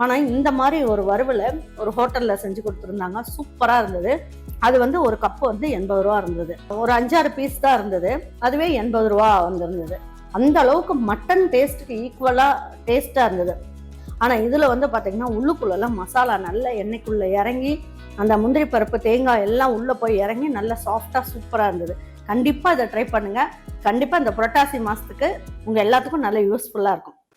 ஆனால் இந்த மாதிரி ஒரு வறுவலை ஒரு ஹோட்டலில் செஞ்சு கொடுத்துருந்தாங்க. சூப்பராக இருந்தது. அது வந்து ஒரு கப்பு வந்து எண்பது ரூபா இருந்தது. ஒரு அஞ்சாறு பீஸ் தான் இருந்தது. அதுவே எண்பது ரூபா வந்திருந்தது. அந்த அளவுக்கு மட்டன் டேஸ்ட்டுக்கு ஈக்குவலாக டேஸ்ட்டாக இருந்தது. ஆனால் இதில் வந்து பார்த்திங்கன்னா உள்ளுக்குள்ளெல்லாம் மசாலா நல்ல எண்ணெய்க்குள்ளே இறங்கி அந்த முந்திரி பருப்பு தேங்காய் எல்லாம் உள்ளே போய் இறங்கி நல்லா சாஃப்டாக சூப்பராக இருந்தது. கண்டிப்பாக இதை ட்ரை பண்ணுங்கள் கண்டிப்பாக இந்த புரட்டாசி மாதத்துக்கு உங்கள் எல்லாத்துக்கும் நல்ல யூஸ்ஃபுல்லாக இருக்கும்.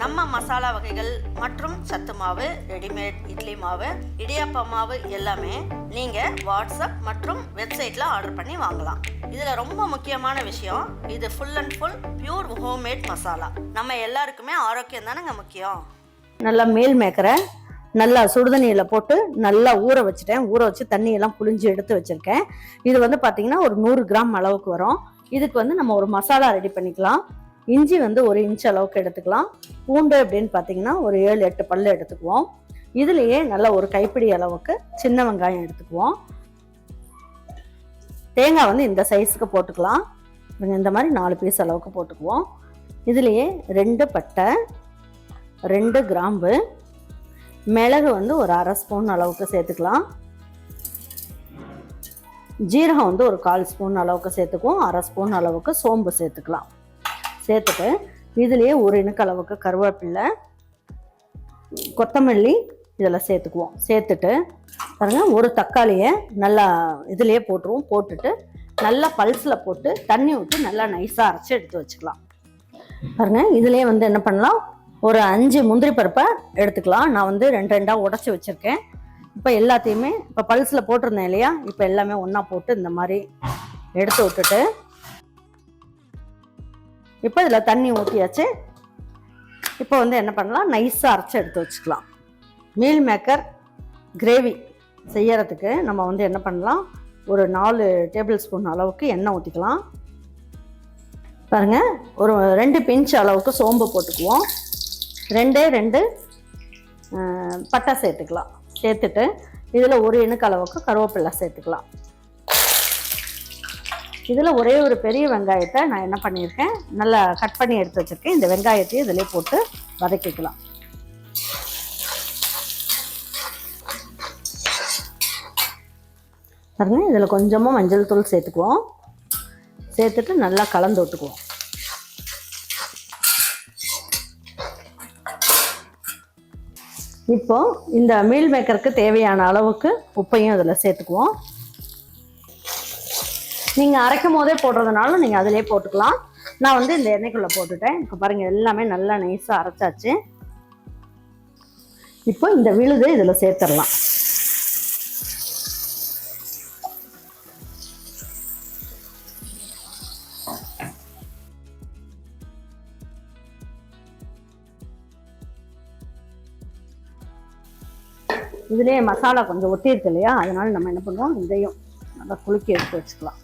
நம்ம மசாலா வகைகள் மற்றும் சத்து மாவு ரெடிமேட் இட்லி மாவு இடியாப்ப மாவு எல்லாமே நீங்கள் வாட்ஸ்அப் மற்றும் வெப்சைட்டில் ஆர்டர் பண்ணி வாங்கலாம். இதில் ரொம்ப முக்கியமான விஷயம் இது full and full pure homemade masala. நம்ம எல்லாருக்குமே ஆரோக்கியம் தானேங்க முக்கியம்? நல்லா மேல் மேக்கரை நல்லா சுடுதண்ணியில் போட்டு நல்லா ஊற வச்சுட்டேன். ஊற வச்சு தண்ணியெல்லாம் புழிஞ்சு எடுத்து வச்சுருக்கேன். இது வந்து பார்த்திங்கன்னா ஒரு நூறு கிராம் அளவுக்கு வரும். இதுக்கு வந்து நம்ம ஒரு மசாலா ரெடி பண்ணிக்கலாம். இஞ்சி வந்து ஒரு இன்ச் அளவுக்கு எடுத்துக்கலாம். பூண்டு அப்படின்னு பார்த்தீங்கன்னா ஒரு ஏழு எட்டு பல்லு எடுத்துக்குவோம். இதுலேயே நல்லா ஒரு கைப்பிடி அளவுக்கு சின்ன வெங்காயம் எடுத்துக்குவோம். தேங்காய் வந்து இந்த சைஸுக்கு போட்டுக்கலாம். இந்த மாதிரி நாலு பீஸ் அளவுக்கு போட்டுக்குவோம். இதுலேயே ரெண்டு பட்டை ரெண்டு கிராம்பு மிளகு வந்து ஒரு அரை ஸ்பூன் அளவுக்கு சேர்த்துக்கலாம். ஜீரகம் வந்து ஒரு கால் ஸ்பூன் அளவுக்கு சேர்த்துக்குவோம். அரை ஸ்பூன் அளவுக்கு சோம்பு சேர்த்துக்கலாம். சேர்த்துட்டு இதுலேயே ஒரு இணுக்களவுக்கு கருவேப்பில்லை கொத்தமல்லி இதில் சேர்த்துக்குவோம். சேர்த்துட்டு பாருங்க ஒரு தக்காளியை நல்லா இதுலேயே போட்டுருவோம். போட்டுட்டு நல்லா பல்ஸில் போட்டு தண்ணி விட்டு நல்லா நைஸாக அரைச்சி எடுத்து வச்சுக்கலாம். பாருங்க இதுலேயே வந்து என்ன பண்ணலாம்? ஒரு அஞ்சு முந்திரி பருப்பை எடுத்துக்கலாம். நான் வந்து ரெண்டு ரெண்டாக உடச்சி வச்சுருக்கேன். இப்போ எல்லாத்தையுமே இப்போ பல்ஸில் போட்டிருந்தேன் இல்லையா? இப்போ எல்லாமே ஒன்றா போட்டு இந்த மாதிரி எடுத்து விட்டுட்டு இப்போ இதில் தண்ணி ஊற்றியாச்சு இப்போ வந்து என்ன பண்ணலாம்? நைஸாக அரைச்சி எடுத்து வச்சுக்கலாம். மீல் மேக்கர் கிரேவி செய்யறதுக்கு நம்ம வந்து என்ன பண்ணலாம்? ஒரு நாலு டேபிள் ஸ்பூன் அளவுக்கு எண்ணெய் ஊற்றிக்கலாம் பாருங்க ஒரு ரெண்டு பிஞ்ச் அளவுக்கு சோம்பு போட்டுக்குவோம். ரெண்டே ரெண்டு பட்டை சேர்த்துக்கலாம். சேர்த்துட்டு இதில் ஒரு இணுக்கு அளவுக்கு கருவேப்பிலை சேர்த்துக்கலாம். இதில் ஒரே ஒரு பெரிய வெங்காயத்தை நான் என்ன பண்ணியிருக்கேன் நல்லா கட் பண்ணி எடுத்து வச்சுருக்கேன். இந்த வெங்காயத்தையும் இதிலே போட்டு வதக்கிக்கலாம். பாருங்க இதில் கொஞ்சமாக மஞ்சள் தூள் சேர்த்துக்குவோம். சேர்த்துட்டு நல்லா கலந்து விட்டுக்குவோம் இப்போ இந்த மீல் மேக்கருக்கு தேவையான அளவுக்கு உப்பையும் இதில் சேர்த்துக்குவோம். நீங்கள் அரைக்கும் போதே போடுறதுனாலும் நீங்கள் அதிலே போட்டுக்கலாம். நான் வந்து இந்த எண்ணெய்க்குள்ளே போட்டுட்டேன். இப்போ பாருங்கள் எல்லாமே நல்லா நைஸாக அரைச்சாச்சு. இப்போ இந்த விழுது இதில் சேர்த்துடலாம். இதுலேயே மசாலா கொஞ்சம் ஒட்டியிருக்கு இல்லையா? அதனால நம்ம என்ன பண்ணுவோம்? இதையும் நல்லா குலுக்கி எடுத்து வச்சுக்கலாம்.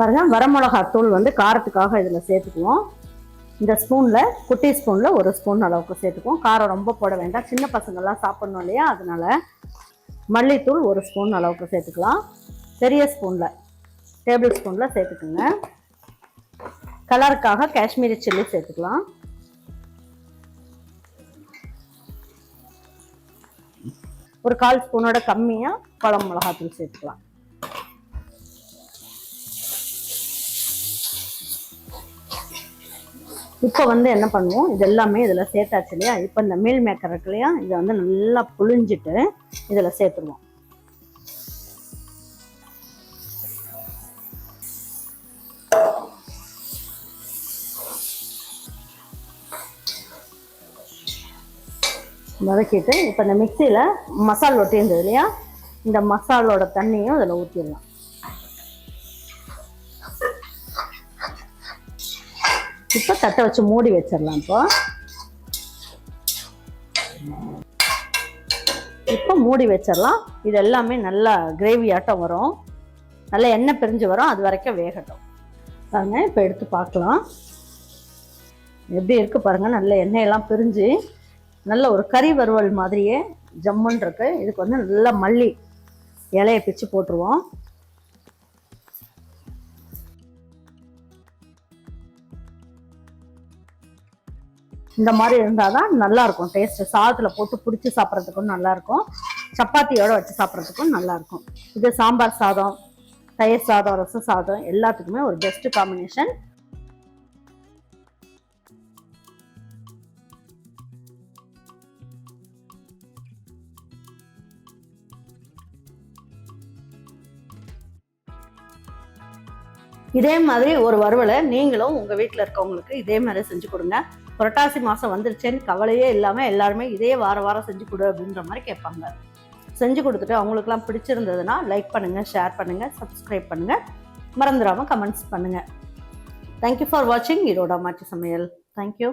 பாருங்கள் வரமிளகா தூள் வந்து காரத்துக்காக இதில் சேர்த்துக்குவோம். இந்த ஸ்பூனில் குட்டி ஸ்பூனில் ஒரு ஸ்பூன் அளவுக்கு சேர்த்துக்குவோம். காரம் ரொம்ப போட வேண்டாம். சின்ன பசங்கள்லாம் சாப்பிட்ணும் இல்லையா? அதனால மல்லித்தூள் ஒரு ஸ்பூன் அளவுக்கு சேர்த்துக்கலாம். பெரிய ஸ்பூனில் டேபிள் ஸ்பூனில் சேர்த்துக்குங்க. கலருக்காக காஷ்மீரி சில்லி சேர்த்துக்கலாம். ஒரு கால் ஸ்பூனோட கம்மியாக குழம்பு மிளகாத்தூள் சேர்த்துக்கலாம். இப்போ வந்து என்ன பண்ணுவோம்? இது எல்லாமே இதில் சேர்த்தாச்சு இல்லையா? இப்போ இந்த மீல் மேக்கர் இருக்கு இல்லையா? இதை வந்து நல்லா புழிஞ்சிட்டு இதில் சேர்த்துருவோம். வதக்கிட்டு இப்போ இந்த மிக்சியில் மசால் ஒட்டி இருந்தது இல்லையா? இந்த மசாலோட தண்ணியும் இதில் ஊற்றிடலாம் இப்போ தட்டை வச்சு மூடி வச்சிடலாம் இப்போ. இப்போ மூடி வச்சிடலாம். இது எல்லாமே நல்லா கிரேவி ஆட்டம் வரும். நல்லா எண்ணெய் பிரிஞ்சு வரும். அது வரைக்கும் வேகட்டும். பாருங்க இப்போ எடுத்து பார்க்கலாம். எப்படி இருக்கு பாருங்க நல்ல எண்ணெயெல்லாம் பிரிஞ்சு. நல்ல ஒரு கறி வறுவல் மாதிரியே ஜம்முன்னு இருக்கு. இதுக்கு வந்து நல்லா மல்லி இலையை பிச்சு போட்டுருவோம். இந்த மாதிரி இருந்தால் தான் நல்லா இருக்கும் டேஸ்ட் சாதத்தில் போட்டு பிடிச்சி சாப்பிட்றதுக்கும் நல்லா இருக்கும் சப்பாத்தியோட வச்சு சாப்பிட்றதுக்கும் நல்லா இருக்கும் இது சாம்பார் சாதம் தயிர் சாதம் ரச சாதம் எல்லாத்துக்குமே ஒரு பெஸ்ட் காம்பினேஷன் இதே மாதிரி ஒரு வறுவலை நீங்களும் உங்கள் வீட்டில் இருக்கவங்களுக்கு இதே மாதிரி செஞ்சு கொடுங்க. புரட்டாசி மாதம் வந்துருச்சேன்னு கவலையே இல்லாமல் எல்லாருமே இதே வார வாரம் செஞ்சு கொடு அப்படின்ற மாதிரி கேட்பாங்க. செஞ்சு கொடுத்துட்டு அவங்களுக்குலாம் பிடிச்சிருந்ததுன்னா லைக் பண்ணுங்கள் ஷேர் பண்ணுங்கள் சப்ஸ்கிரைப் பண்ணுங்கள் மறந்துடாமல் கமெண்ட்ஸ் பண்ணுங்கள் தேங்க்யூ ஃபார் வாட்சிங் ஈரோடா மாற்றி சமையல். தேங்க்யூ